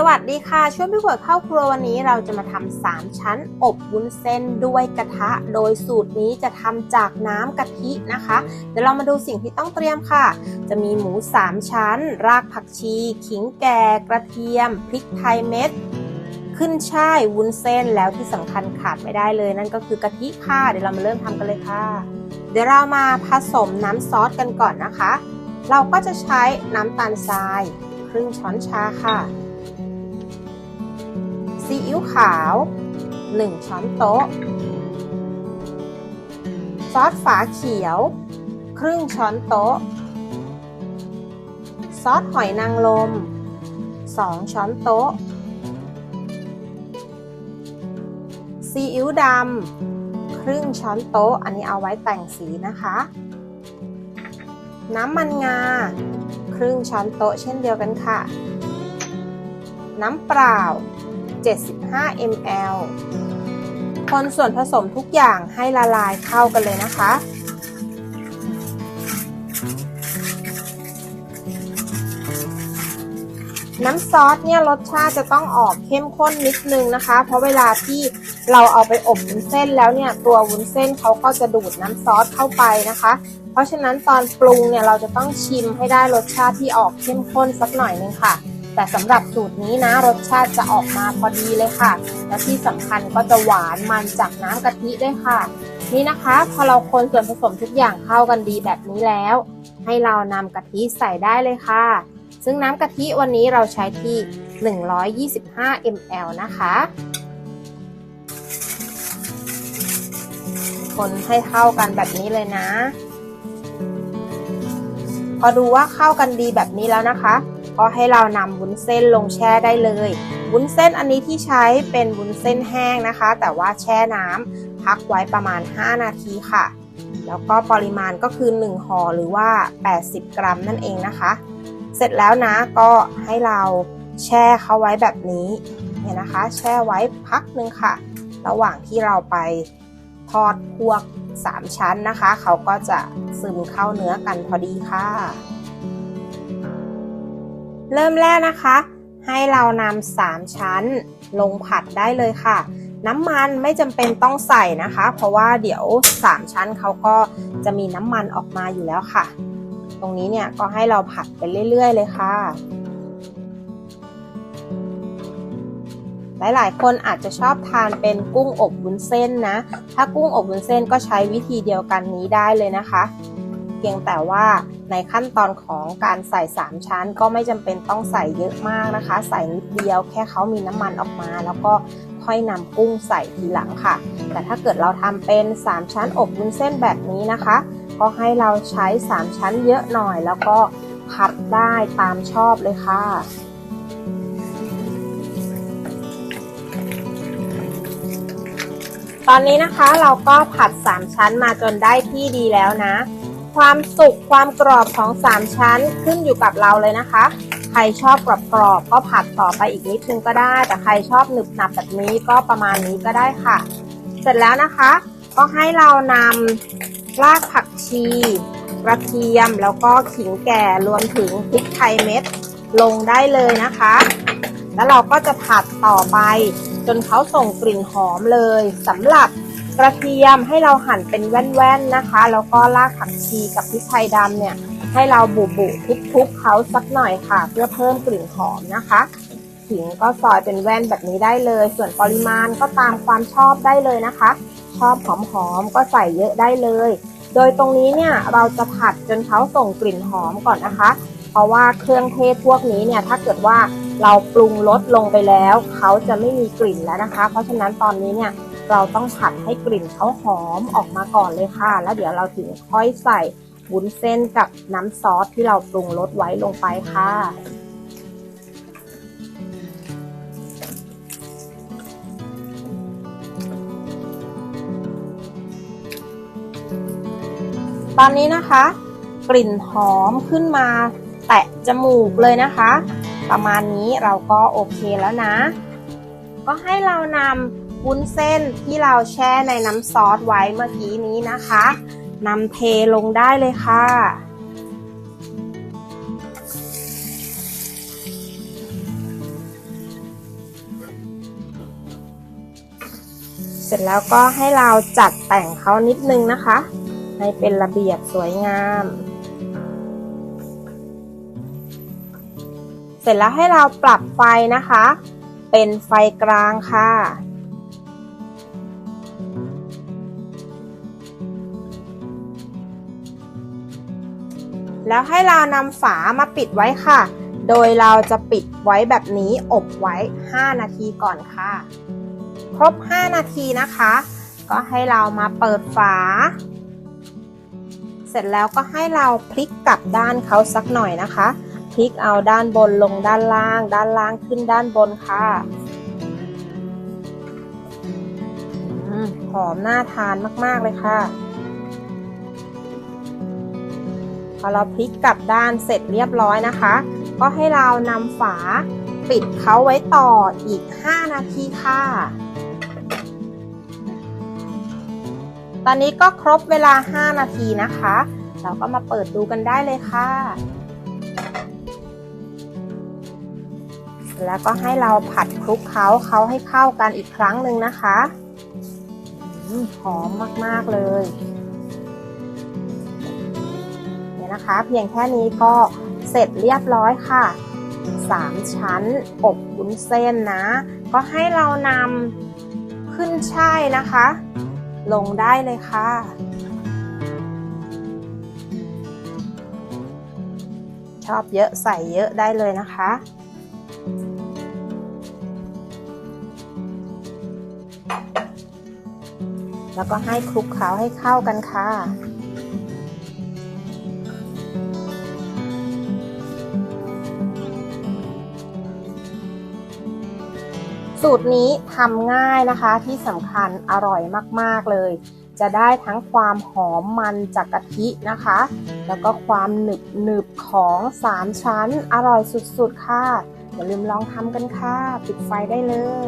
สวัสดีค่ะ ช่วยพี่ขวดเข้าครัววันนี้เราจะมาทำ3ชั้นอบวุ้นเส้นด้วยกระทะ โดยสูตรนี้จะทำจากน้ำกะทินะคะ เดี๋ยวเรามาดูสิ่งที่ต้องเตรียมค่ะ จะมีหมู3ชั้น รากผักชี ขิงแก่กระเทียม พริกไทยเม็ดขึ้นช่ายวุ้นเส้นแล้วที่สำคัญขาดไม่ได้เลย นั่นก็คือกะทิค่ะเดี๋ยวเรามาเริ่มทำกันเลยค่ะ เดี๋ยวเรามาผสมน้ำซอสกันก่อนนะคะ เราก็จะใช้น้ำตาลทราย ครึ่งช้อนชาค่ะ ซีอิ๊วขาว 1 ช้อนโต๊ะ ซอสฝาเขียว ครึ่งช้อนโต๊ะ ซอสหอยนางรม2 ช้อนโต๊ะ ซีอิ๊วดำครึ่งช้อนโต๊ะ อันนี้เอาไว้แต่งสีนะคะ น้ำมันงา ครึ่งช้อนโต๊ะเช่นเดียวกันค่ะ น้ำเปล่า 75 ml คนส่วนผสมทุกอย่างให้ละลายเข้ากันเลยนะคะ น้ำซอสเนี่ยรสชาติจะต้องออกเข้มข้นนิดนึงนะคะ เพราะเวลาที่เราเอาไปอบวุ้นเส้นแล้วเนี่ยตัววุ้นเส้นเขาก็จะดูดน้ำซอสเข้าไปนะคะ เพราะฉะนั้นตอนปรุงเนี่ยเราจะต้องชิมให้ได้รสชาติที่ออกเข้มข้นสักหน่อยนึงค่ะ แต่สำหรับสูตรนี้นะรสชาติจะออกมาพอดีเลยค่ะ และที่สำคัญก็จะหวานมันจากน้ำกะทิด้วยค่ะ นี่นะคะ พอเราคนส่วนผสมทุกอย่างเข้ากันดีแบบนี้แล้ว ให้เรานำกะทิใส่ได้เลยค่ะ ซึ่งน้ำกะทิวันนี้เราใช้ที่ 125 ml นะคะคนให้เข้ากันแบบนี้เลยนะ พอดูว่าเข้ากันดีแบบนี้แล้วนะคะ ก็ให้เรานำวุ้นเส้นลงแช่ได้เลย วุ้นเส้นอันนี้ที่ใช้เป็นวุ้นเส้นแห้งนะคะ แต่ว่าแช่น้ำพักไว้ประมาณ 5 นาทีค่ะ แล้วก็ปริมาณก็คือ 1ห่อหรือว่า 80 กรัมนั่นเองนะคะ เสร็จแล้วนะก็ให้เราแช่เขาไว้แบบนี้เนี่ยนะคะ แช่ไว้พักหนึ่งค่ะ ระหว่างที่เราไปทอดพวก 3 ชั้นนะคะ เขาก็จะซึมเข้าเนื้อกันพอดีค่ะ เริ่มแรกนะคะ ให้เรานำ3ชั้นลงผัดได้เลยค่ะ น้ำมันไม่จำเป็นต้องใส่นะคะ เพราะว่าเดี๋ยว3ชั้นเขาก็จะมีน้ำมันออกมาอยู่แล้วค่ะ ตรงนี้เนี่ยก็ให้เราผัดไปเรื่อย ๆ เลยค่ะ หลายๆ คนอาจจะชอบทานเป็นกุ้งอบวุ้นเส้นนะ ถ้ากุ้งอบวุ้นเส้นก็ใช้วิธีเดียวกันนี้ได้เลยนะคะ เพียงแต่ว่าในขั้นตอนของการใส่ 3 ชั้น ก็ไม่จำเป็นต้องใส่เยอะมากนะคะ ใส่นิดเดียวแค่เขามีน้ำมันออกมา แล้วก็ค่อยนำกุ้งใส่ทีหลังค่ะ แต่ถ้าเกิดเราทำเป็น 3 ชั้นอบวุ้นเส้นแบบนี้นะคะ ก็ให้เราใช้ 3 ชั้นเยอะหน่อย แล้วก็ผัดได้ตามชอบเลยค่ะตอนนี้นะคะเราก็ผัด 3 ชั้นมาจนได้ที่ดีแล้วนะ ความสุกความกรอบของ 3 ชั้นขึ้นอยู่กับเราเลยนะคะ ใครชอบกรอบกรอบก็ผัดต่อไปอีกนิดนึงก็ได้ แต่ใครชอบหนึบหนับแบบนี้ก็ประมาณนี้ก็ได้ค่ะ เสร็จแล้วนะคะ ก็ให้เรานำรากผักชีกระเทียมแล้วก็ขิงแก่รวมถึงพริกไทยเม็ดลงได้เลยนะคะ แล้วเราก็จะผัดต่อไป จนเขาส่งกลิ่นหอมเลยสำหรับ กระเทียมให้เราหั่นเป็นแว่นๆนะคะ แล้วก็รากผักชีกับพริกไทยดำเนี่ย ให้เราบุบุทุบๆเขาสักหน่อยค่ะ เพื่อเพิ่มกลิ่นหอมนะคะขิงก็ซอยเป็นแว่นแบบนี้ได้เลย ส่วนปริมาณก็ตามความชอบได้เลยนะคะ ชอบหอมๆก็ใส่เยอะได้เลย โดยตรงนี้เนี่ยเราจะผัดจนเขาส่งกลิ่นหอมก่อนนะคะ เพราะว่าเครื่องเทศพวกนี้เนี่ยถ้าเกิดว่าเราปรุงรสลงไปแล้ว เขาจะไม่มีกลิ่นแล้วนะคะ เพราะฉะนั้นตอนนี้เนี่ย เราต้องผัดให้กลิ่นเขาหอมออกมาก่อนเลยค่ะ แล้วเดี๋ยวเราถึงค่อยใส่วุ้นเส้นกับน้ำซอสที่เราปรุงรสไว้ลงไปค่ะตอนนี้นะคะ กลิ่นหอมขึ้นมา แตะจมูกเลยนะคะ ประมาณนี้เราก็โอเคแล้วนะ ก็ให้เรานำ วุ้นเส้นที่เราแช่ในน้ำซอสไว้เมื่อกี้นี้นะคะนำเทลงได้เลยค่ะ เสร็จแล้วก็ให้เราจัดแต่งเขานิดนึงนะคะ ให้เป็นระเบียบสวยงาม เสร็จแล้วให้เราปรับไฟนะคะ เป็นไฟกลางค่ะ แล้วให้เรานำฝามาปิดไว้ค่ะ โดยเราจะปิดไว้แบบนี้อบไว้ 5 นาทีก่อนค่ะ ครบ 5 นาทีนะคะ ก็ให้เรามาเปิดฝา เสร็จแล้วก็ให้เราพลิกกลับด้านเขาสักหน่อยนะคะ พลิกเอาด้านบนลงด้านล่าง ด้านล่างขึ้นด้านบนค่ะหอมน่าทานมาก ๆ เลยค่ะ พอเราพลิกกลับด้านเสร็จเรียบร้อยนะคะ ก็ให้เรานำฝาปิดเขาไว้ต่ออีก 5 นาทีค่ะ ตอนนี้ก็ครบเวลา 5 นาทีนะคะ เราก็มาเปิดดูกันได้เลยค่ะ แล้วก็ให้เราผัดคลุกเคล้าเขาให้เข้ากันอีกครั้งหนึ่งนะคะอืมหอมมาก ๆ เลย นะคะ เพียงแค่นี้ก็เสร็จเรียบร้อยค่ะ 3 ชั้นอบวุ้นเส้นนะ ก็ให้เรานำขึ้นช่ายนะคะ ลงได้เลยค่ะชอบเยอะใส่เยอะได้เลยนะคะ แล้วก็ให้คลุกเคล้าให้เข้ากันค่ะ สูตรนี้ทำง่ายนะคะที่สำคัญอร่อยมากๆเลย จะได้ทั้งความหอมมันจากกะทินะคะ แล้วก็ความหนึบหนึบของสามชั้นอร่อยสุดๆค่ะอย่าลืมลองทำกันค่ะ ปิดไฟได้เลย